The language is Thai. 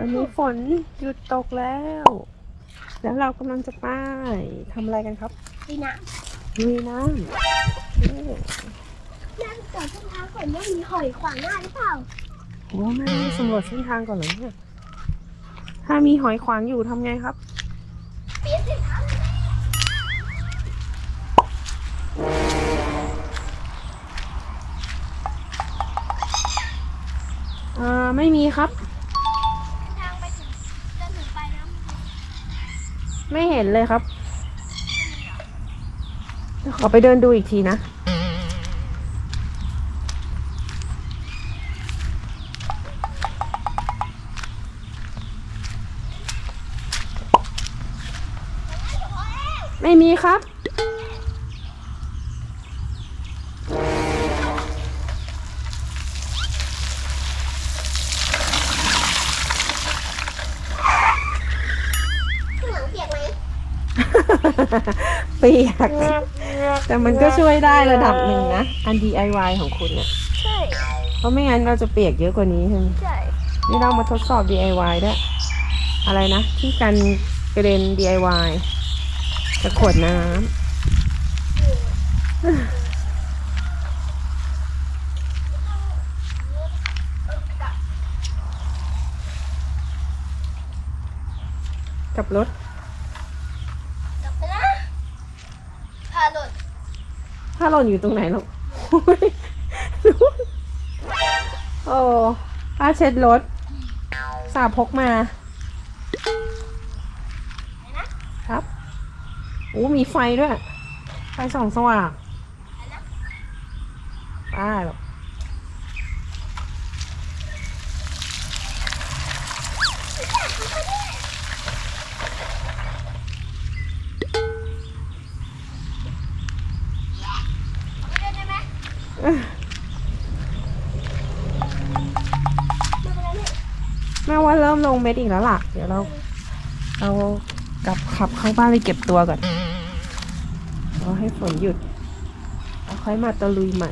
อนนี้ฝนหยุดตกแล้ว แล้วเรากำลังจะไปทำอะไรกันครับดีนะลุยน้ำเย้นั่งจอดเส้นทางก่อนว่ามีหอยขวางหน้าหรือเปล่าโอ้แม่สำรวจเส้นทางก่อนเหรอเนี่ยถ้ามีหอยขวางอยู่ทำไงครับ เปลี่ยนเส้นทางเอ่อไม่มีครับ ไม่เห็นเลยครับขอไปเดินดูอีกทีนะ ไม่มีครับ ข้างหลังเปียกไหม เปียก แต่มันก็ช่วยได้ระดับหนึ่งนะ อัน DIY ของคุณเนี่ยใช่เพราะไม่งั้นเราจะเปียกเยอะกว่านี้ใช่ไหมใช่นี่เรามาทดสอบ DIY ด้วยอะไรนะ ที่กันกระเด็น DIY กับขวดน้ำกับรถ จบไปนะพา หลุดถ้าหล่นอยู่ตรงไหนลูกโอ้ผ้าเช็ดรถ สาบพกมา ครับโอ้มีไฟด้วย ไฟส่องสว่างป้าหรอก ไม่ได้ได้ไหม เอ้ย ไม่เป็นไรเนี่ย แม่ว่าเริ่มลงเม็ดอีกแล้วล่ะ เดี๋ยวเรา เรากลับขับเข้าบ้านไปเก็บตัวก่อนรอให้ฝนหยุดแล้วค่อยมาตะลุยใหม่